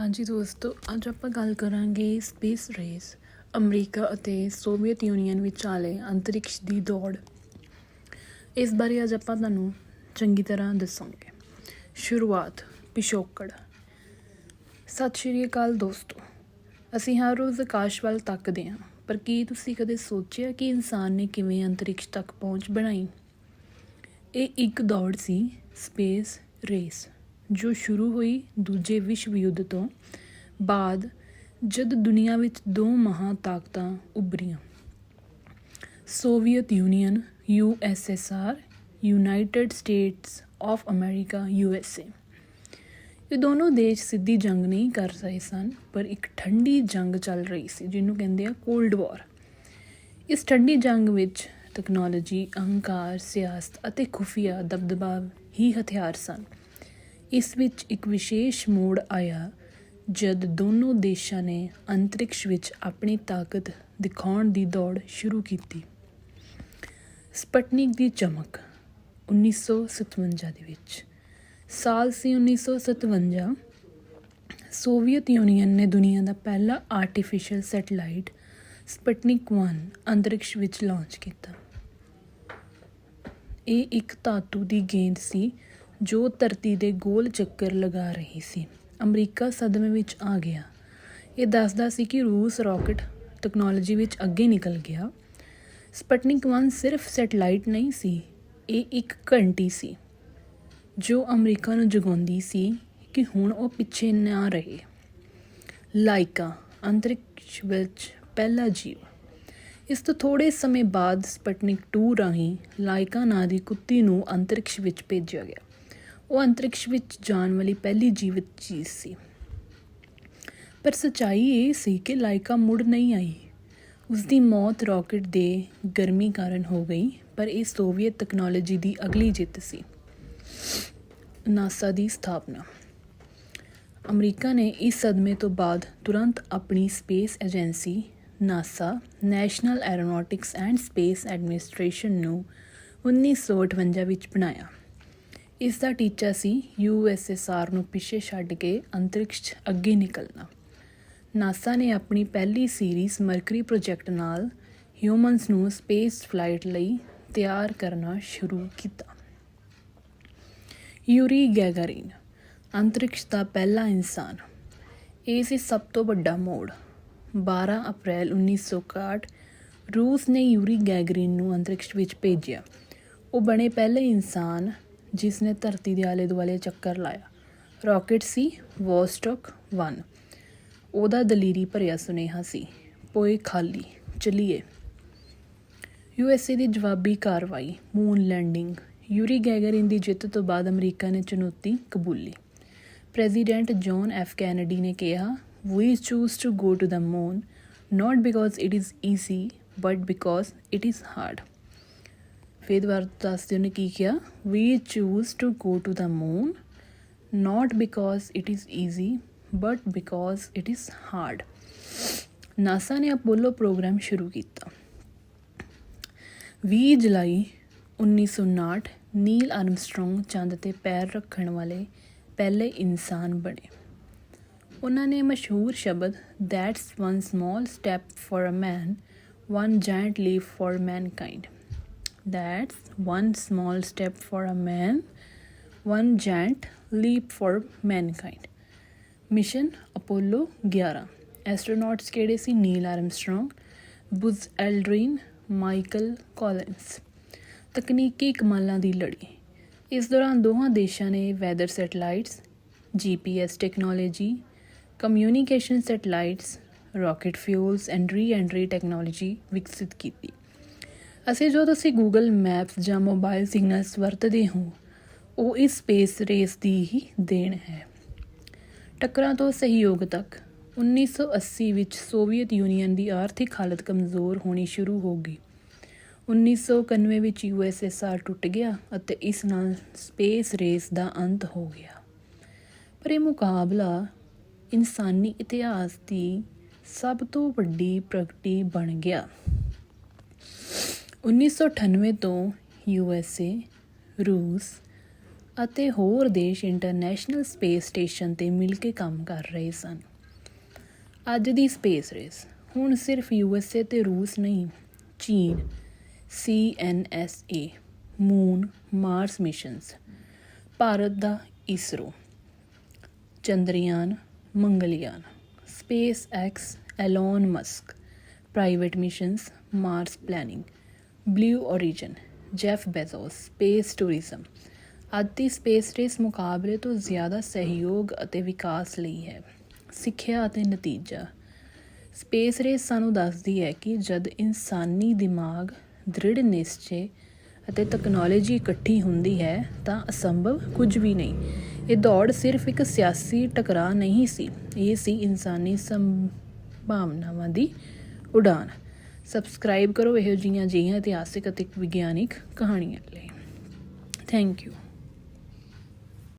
ਹਾਂਜੀ ਦੋਸਤੋ, ਅੱਜ ਆਪਾਂ ਗੱਲ ਕਰਾਂਗੇ ਸਪੇਸ ਰੇਸ ਅਮਰੀਕਾ ਅਤੇ ਸੋਵੀਅਤ ਯੂਨੀਅਨ ਵਿਚਾਲੇ ਅੰਤਰਿਕਸ਼ ਦੀ ਦੌੜ। ਇਸ ਬਾਰੇ ਅੱਜ ਆਪਾਂ ਤੁਹਾਨੂੰ ਚੰਗੀ ਤਰ੍ਹਾਂ ਦੱਸਾਂਗੇ। ਸ਼ੁਰੂਆਤ ਪਿਛੋਕੜ ਸਤਿ ਸ਼੍ਰੀ ਅਕਾਲ ਦੋਸਤੋ, ਅਸੀਂ ਹਰ ਰੋਜ਼ ਆਕਾਸ਼ ਵੱਲ ਤੱਕਦੇ ਹਾਂ, ਪਰ ਕੀ ਤੁਸੀਂ ਕਦੇ ਸੋਚਿਆ ਕਿ ਇਨਸਾਨ ਨੇ ਕਿਵੇਂ ਅੰਤਰਿਕਸ਼ ਤੱਕ ਪਹੁੰਚ ਬਣਾਈ? ਇਹ ਇੱਕ ਦੌੜ ਸੀ ਸਪੇਸ ਰੇਸ ਜੋ ਸ਼ੁਰੂ ਹੋਈ ਦੂਜੇ ਵਿਸ਼ਵ ਯੁੱਧ ਤੋਂ ਬਾਅਦ, ਜਦ ਦੁਨੀਆ ਵਿੱਚ ਦੋ ਮਹਾਂ ਤਾਕਤਾਂ ਉੱਭਰੀਆਂ। Soviet Union USSR United States of America ਏ। ਇਹ ਦੋਨੋਂ ਦੇਸ਼ ਸਿੱਧੀ ਜੰਗ ਨਹੀਂ ਕਰ ਰਹੇ ਸਨ, ਪਰ ਇੱਕ ਠੰਡੀ ਜੰਗ ਚੱਲ ਰਹੀ ਸੀ, ਜਿਹਨੂੰ ਕਹਿੰਦੇ ਆ ਕੋਲਡ ਵਾਰ ਇਸ ਠੰਡੀ ਜੰਗ ਵਿੱਚ ਟੈਕਨੋਲੋਜੀ ਅਹੰਕਾਰ, ਸਿਆਸਤ ਅਤੇ ਖੁਫੀਆ ਦਬਦਬਾ ਹੀ ਹਥਿਆਰ ਸਨ। ਇਸ ਵਿੱਚ ਇੱਕ ਵਿਸ਼ੇਸ਼ ਮੋੜ ਆਇਆ, ਜਦ ਦੋਨੋਂ ਦੇਸ਼ਾਂ ਨੇ ਅੰਤਰਿਕਸ਼ ਵਿੱਚ ਆਪਣੀ ਤਾਕਤ ਦਿਖਾਉਣ ਦੀ ਦੌੜ ਸ਼ੁਰੂ ਕੀਤੀ। ਸਪਟਨਿਕ ਦੀ ਚਮਕ 1957 ਦੇ ਵਿੱਚ। ਸਾਲ ਸੀ 1957 ਸੋਵੀਅਤ ਯੂਨੀਅਨ ਨੇ ਦੁਨੀਆ ਦਾ ਪਹਿਲਾ ਆਰਟੀਫੀਸ਼ੀਅਲ ਸੈਟੇਲਾਈਟ ਸਪਟਨਿਕ 1 ਅੰਤਰਿਕਸ਼ ਵਿੱਚ ਲਾਂਚ ਕੀਤਾ। ਇਹ ਇੱਕ ਧਾਤੂ ਦੀ ਗੇਂਦ ਸੀ ਜੋ ਧਰਤੀ ਦੇ ਗੋਲ ਚੱਕਰ ਲਗਾ ਰਹੀ ਸੀ। ਅਮਰੀਕਾ ਸਦਮੇ ਵਿੱਚ ਆ ਗਿਆ। ਇਹ ਦੱਸਦਾ ਸੀ ਕਿ ਰੂਸ ਰਾਕਟ ਟੈਕਨੋਲੋਜੀ ਵਿੱਚ ਅੱਗੇ ਨਿਕਲ ਗਿਆ। ਸਪਟਨਿਕ 1 ਸਿਰਫ ਸੈਟੇਲਾਈਟ ਨਹੀਂ ਸੀ, ਇਹ ਇੱਕ ਘੰਟੀ ਸੀ, ਜੋ ਅਮਰੀਕਾ ਨੂੰ ਜਗਾਉਂਦੀ ਸੀ ਕਿ ਹੁਣ ਉਹ ਪਿੱਛੇ ਨਾ ਰਹੇ। ਲਾਇਕਾ ਅੰਤਰਿਕਸ਼ ਵਿੱਚ ਪਹਿਲਾ ਜੀਵ। ਇਸ ਤੋਂ ਥੋੜੇ ਸਮੇਂ ਬਾਅਦ ਸਪਟਨਿਕ 2 ਰਾਹੀਂ ਲਾਇਕਾ ਨਾਂ ਦੀ ਕੁੱਤੀ ਨੂੰ ਅੰਤਰਿਕਸ਼ ਵਿੱਚ ਭੇਜਿਆ ਗਿਆ। ਉਹ ਅੰਤਰਿਕਸ਼ ਵਿੱਚ ਜਾਣ ਵਾਲੀ ਪਹਿਲੀ ਜੀਵਤ ਚੀਜ਼ ਸੀ। ਪਰ ਸਚਾਈ ਇਹ ਸੀ ਕਿ ਲਾਇਕਾ ਮੁੜ ਨਹੀਂ ਆਈ। ਉਸ ਦੀ ਮੌਤ ਰਾਕਟ ਦੇ ਗਰਮੀ ਕਾਰਨ ਹੋ ਗਈ, ਪਰ ਇਹ ਸੋਵੀਅਤ ਟੈਕਨੋਲੋਜੀ ਦੀ ਅਗਲੀ ਜਿੱਤ ਸੀ। ਨਾਸਾ ਦੀ ਸਥਾਪਨਾ। ਅਮਰੀਕਾ ਨੇ ਇਸ ਸਦਮੇ ਤੋਂ ਬਾਅਦ ਤੁਰੰਤ ਆਪਣੀ space agency NASA, National Aeronautics and Space Administration ਨੂੰ 1958 ਵਿੱਚ ਬਣਾਇਆ। ਇਸ ਦਾ ਟੀਚਾ ਸੀ ਯੂਐਸਐਸਆਰ ਨੂੰ ਪਿੱਛੇ ਛੱਡ ਕੇ ਅੰਤਰਿਕਸ਼ 'ਚ ਅੱਗੇ ਨਿਕਲਣਾ। ਨਾਸਾ ਨੇ ਆਪਣੀ ਪਹਿਲੀ ਸੀਰੀਜ਼ ਮਰਕਰੀ ਪ੍ਰੋਜੈਕਟ ਨਾਲ ਹਿਊਮਨਸ ਨੂੰ ਸਪੇਸ ਫਲਾਈਟ ਲਈ ਤਿਆਰ ਕਰਨਾ ਸ਼ੁਰੂ ਕੀਤਾ। ਯੂਰੀ ਗੈਗਾਰਿਨ, ਅੰਤਰਿਕਸ਼ ਦਾ ਪਹਿਲਾ ਇਨਸਾਨ। ਇਹ ਸੀ ਸਭ ਤੋਂ ਵੱਡਾ ਮੋੜ। 12 ਅਪ੍ਰੈਲ 1961 ਰੂਸ ਨੇ ਯੂਰੀ ਗੈਗਰਿਨ ਨੂੰ ਅੰਤਰਿਕਸ਼ ਵਿੱਚ ਭੇਜਿਆ। ਉਹ ਬਣੇ ਪਹਿਲੇ ਇਨਸਾਨ ਜਿਸ ਨੇ ਧਰਤੀ ਦੇ ਆਲੇ ਦੁਆਲੇ ਚੱਕਰ ਲਾਇਆ। ਰਾਕਟ ਸੀ ਵੋਸਟੋਕ 1 ਉਹਦਾ ਦਲੀਰੀ ਭਰਿਆ ਸੁਨੇਹਾ ਸੀ, ਪੋਏ ਖਾਲੀ, ਚਲਿਏ। ਯੂਐਸਏ ਦੀ ਜਵਾਬੀ ਕਾਰਵਾਈ ਮੂਨ ਲੈਂਡਿੰਗ ਯੂਰੀ ਗੈਗਰਿਨ ਦੀ ਜਿੱਤ ਤੋਂ ਬਾਅਦ ਅਮਰੀਕਾ ਨੇ ਚੁਣੌਤੀ ਕਬੂਲੀ। ਪ੍ਰੈਜ਼ੀਡੈਂਟ ਜੌਨ ਐਫ ਕੈਨੇਡੀ ਨੇ ਕਿਹਾ we choose to go to the moon not because it is easy but because it is hard ਫਿਰ ਦੁਬਾਰਾ ਦੱਸਦੇ ਉਹਨੇ ਕੀ ਕਿਹਾ we choose to go to the moon not because it is easy but because it is hard NASA ਨੇ Apollo programme ਸ਼ੁਰੂ ਕੀਤਾ। 20 ਜੁਲਾਈ 1959 ਨੀਲ ਆਰਮਸਟਰੋਂਗ ਚੰਦ ਤੇ ਪੈਰ ਰੱਖਣ ਵਾਲੇ ਪਹਿਲੇ ਇਨਸਾਨ ਬਣੇ। ਉਹਨਾਂ ਨੇ ਮਸ਼ਹੂਰ ਸ਼ਬਦ that's one small step for a man one giant leap for mankind that's one small step for a man one giant leap for mankind mission Apollo 11 astronauts ਕਿਹੜੇ ਸੀ ਨੀਲ ਆਰਮਸਟਰੋਂਗ ਬੁਜ਼ ਐਲਡਰਿਨ ਮਾਈਕਲ ਕੋਲਿੰਸ ਤਕਨੀਕੀ ਕਮਾਲਾਂ ਦੀ ਲੜੀ। ਇਸ ਦੌਰਾਨ ਦੋਹਾਂ ਦੇਸ਼ਾਂ ਨੇ weather satellites GPS technology communication satellites rocket fuels and re-entry technology ਵਿਕਸਿਤ ਕੀਤੀ। ਅਸੀਂ ਜੋ ਤੁਸੀਂ ਗੂਗਲ ਮੈਪਸ ਜਾਂ ਮੋਬਾਈਲ ਸਿਗਨਲਸ ਵਰਤਦੇ ਹੋ, ਉਹ ਇਸ ਸਪੇਸ ਰੇਸ ਦੀ ਹੀ ਦੇਣ ਹੈ। ਟੱਕਰਾਂ ਤੋਂ ਸਹਿਯੋਗ ਤੱਕ 1980 ਵਿੱਚ ਸੋਵੀਅਤ ਯੂਨੀਅਨ ਦੀ ਆਰਥਿਕ ਹਾਲਤ ਕਮਜ਼ੋਰ ਹੋਣੀ ਸ਼ੁਰੂ ਹੋ ਗਈ। 1991 ਵਿੱਚ ਯੂਐਸਐਸਆਰ ਟੁੱਟ ਗਿਆ ਅਤੇ ਇਸ ਨਾਲ ਸਪੇਸ ਰੇਸ ਦਾ ਅੰਤ ਹੋ ਗਿਆ। ਪਰ ਇਹ ਮੁਕਾਬਲਾ ਇਨਸਾਨੀ ਇਤਿਹਾਸ ਦੀ ਸਭ ਤੋਂ ਵੱਡੀ ਪ੍ਰਗਤੀ ਬਣ ਗਿਆ। 1998 ਤੋਂ ਯੂਐਸਏ ਰੂਸ ਅਤੇ ਹੋਰ ਦੇਸ਼ ਇੰਟਰਨੈਸ਼ਨਲ ਸਪੇਸ ਸਟੇਸ਼ਨ ਤੇ ਮਿਲ ਕੇ ਕੰਮ ਕਰ ਰਹੇ ਸਨ। ਅੱਜ ਦੀ ਸਪੇਸ ਰੇਸ ਹੁਣ ਸਿਰਫ ਯੂਐਸਏ ਤੇ ਰੂਸ ਨਹੀਂ, ਚੀਨ CNSA moon, Mars missions, Bharat ਦਾ ISRO, Chandrayaan, Mangalyaan, SpaceX, Elon Musk, private missions, Mars planning Blue Origin Jeff Bezos space tourism ਅੱਜ ਦੀ ਸਪੇਸ ਰੇਸ ਮੁਕਾਬਲੇ ਤੋਂ ਜ਼ਿਆਦਾ ਸਹਿਯੋਗ ਅਤੇ ਵਿਕਾਸ ਲਈ ਹੈ। ਸਿੱਖਿਆ ਅਤੇ ਨਤੀਜਾ। ਸਪੇਸ ਰੇਸ ਸਾਨੂੰ ਦੱਸਦੀ ਹੈ ਕਿ ਜਦ ਇਨਸਾਨੀ ਦਿਮਾਗ ਦ੍ਰਿੜ, ਨਿਸ਼ਚੇ ਅਤੇ ਤਕਨਾਲੋਜੀ ਇਕੱਠੀ ਹੁੰਦੀ ਹੈ ਤਾਂ ਅਸੰਭਵ ਕੁਝ ਵੀ ਨਹੀਂ। ਇਹ ਦੌੜ ਸਿਰਫ ਇੱਕ ਸਿਆਸੀ ਟਕਰਾਅ ਨਹੀਂ ਸੀ, ਇਹ ਸੀ ਇਨਸਾਨੀ ਸੰਭਾਵਨਾਵਾਂ ਦੀ ਉਡਾਨ। ਸਬਸਕ੍ਰਾਈਬ ਕਰੋ ਇਹੋ ਜਿਹੀਆਂ ਜਿਹੀਆਂ ਇਤਿਹਾਸਿਕ ਅਤੇ ਵਿਗਿਆਨਿਕ ਕਹਾਣੀਆਂ ਲਈ। Thank you